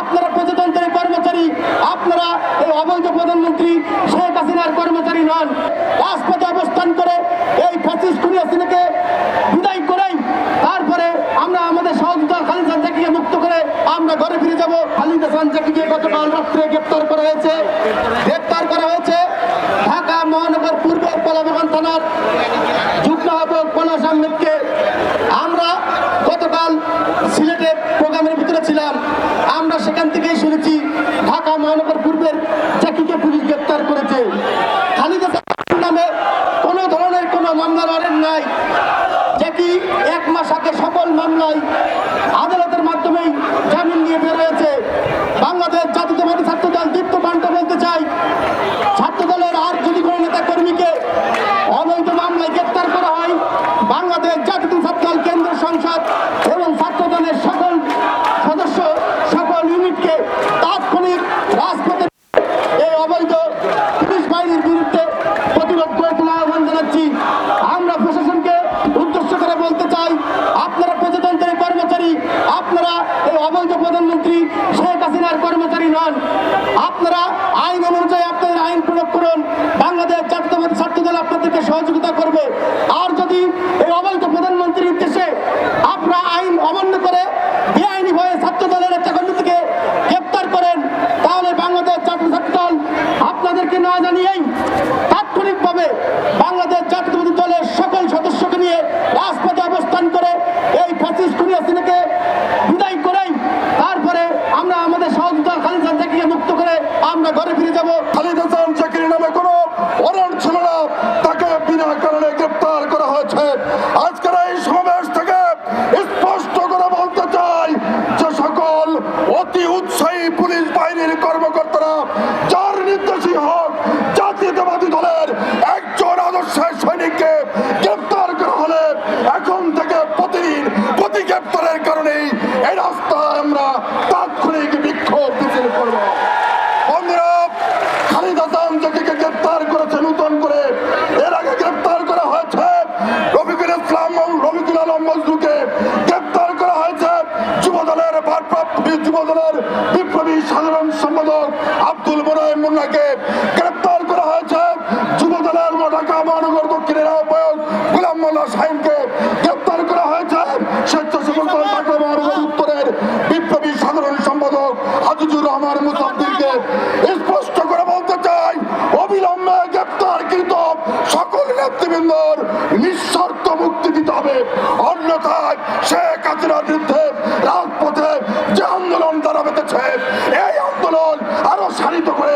আপনারা প্রজাতন্ত্রের কর্মচারী, আপনারা এই অবৈধ প্রধানমন্ত্রী শেখ হাসিনার কর্মচারী নন। রাজপথে অবস্থান করে এই ফ্যাসিস্ট খুনি হাসিনাকে বিদায় করেই তারপরে আমরা আমাদের সহযোগিতা খালিদ সানজাকিকে মুক্ত করে আমরা ঘরে ফিরে যাব। খালিদ সানজাকিকে গতকাল রাত্রে গ্রেপ্তার করা হয়েছে। গ্রেপ্তার করা হয়েছে ঢাকা মহানগর পূর্বের কলাবাগান থানার যুগ্ম আহ্বায়ক পলাশ আহমেদকে আমরা গতকাল সিলেটের প্রোগ্রামের ভিতরে ছিলাম আমরা সেখান থেকেই শুনেছি, ঢাকা মহানগর পূর্বের চাকিকে পুলিশ গ্রেপ্তার করেছে। খালিদা নামে কোনো ধরনের কোনো মামলার ওয়ারেন্ট নাই। জ্যাকি এক মাস আগে সকল মামলায় আদালতের মাধ্যমেই জামিন নিয়ে বের হয়েছে বাংলাদেশ জাতীয়তাবাদী ছাত্র দল দীপ্ত পান্ডা বলতে চাই ছাত্র দলের আর যদি কোনো নেতা কর্মীকে অবৈধ মামলায় গ্রেপ্তার করা হয় বাংলাদেশ জাতীয় ছাত্র দল কেন্দ্র সংসদ এবং ছাত্র দলের সকল সদস্য সকল ইউনিটকে তাৎক্ষণিক রাজপথে এই অবৈধ পুলিশ বাহিনীর বিরুদ্ধে প্রতিরোধ করে তোলা আহ্বান জানাচ্ছি আমরা প্রশাসনকে উদ্দেশ্য করে বলতে চাই আপনারা প্রজাতন্ত্রের কর্মচারী আপনারা এই অবৈধ প্রধানমন্ত্রী শেখ হাসিনার কর্মচারী নন। আপনারা আইন অনুযায়ী আপনাদের আইন প্রয়োগ করুন বাংলাদেশ জাতীয়তাবাদী ছাত্র দল আপনাদেরকে সহযোগিতা করবে আর যদি এই অবৈধ প্রধানমন্ত্রীর উদ্দেশ্যে আপনারা আইন অমান্য করে বেআইনি ভয়ে ছাত্র দলের একটা কর্মীকে গ্রেপ্তার করেন তাহলে বাংলাদেশ জাতীয় ছাত্র দল আপনাদেরকে না জানিয়েই তাৎক্ষণিকভাবে বাংলাদেশ জাতীয়তাবাদী দলের সকল সদস্যকে নিয়ে রাজপথে অবস্থান করে এই ফ্যাসিস্ট খুনি হাসিনাকে বিদায় করেই তারপরে আমরা আমাদের সহযোগিতা খালিদ সানজাকিকে মুক্ত করে আমরা ঘরে ফিরে যাব খালিদ হাসান চাকির নামে কোনো ওয়ারেন্ট ছিল না তাকে বিনা কারণে গ্রেপ্তার করা হয়েছে আজকের এই সমাবেশ থেকে স্পষ্ট করে বলতে চাই যে সকল অতি উৎসাহী পুলিশ বাহিনীর কর্মকর্তারা, যার নির্দেশই হোক, জাতীয়তাবাদী দলের একজন আদর্শের সৈনিককে গ্রেপ্তার করা হলে এখন থেকে প্রতিদিন প্রতি গ্রেপ্তারের কারণেই এই রাস্তায় আমরা তাৎক্ষণিক বিক্ষোভ মিছিল করব। বন্ধুরা, খালিদ হাসান জাকিকে গ্রেপ্তার করেছে, নতুন করে, এর আগে গ্রেপ্তার সাধারণ সম্পাদক আব্দুল মোনায়েম মুন্নাকে গ্রেপ্তার করা হয়েছে। যুবদলের ঢাকা মহানগর দক্ষিণের আহ্বায়ক গুলাম মোল্লা শাহিনকে গ্রেপ্তার করা হয়েছে। স্বেচ্ছাসেবক ঢাকা মহানগর উত্তরের বিপ্লবী সাধারণ সম্পাদক আজিজুর রহমান মুসাফিরকে স্পষ্ট করে বলতে চাই, অবিলম্বে গ্রেপ্তারকৃত সকল নেতৃবৃন্দর নিঃশর্ত মুক্তি দিতে হবে। আরও সারিত করে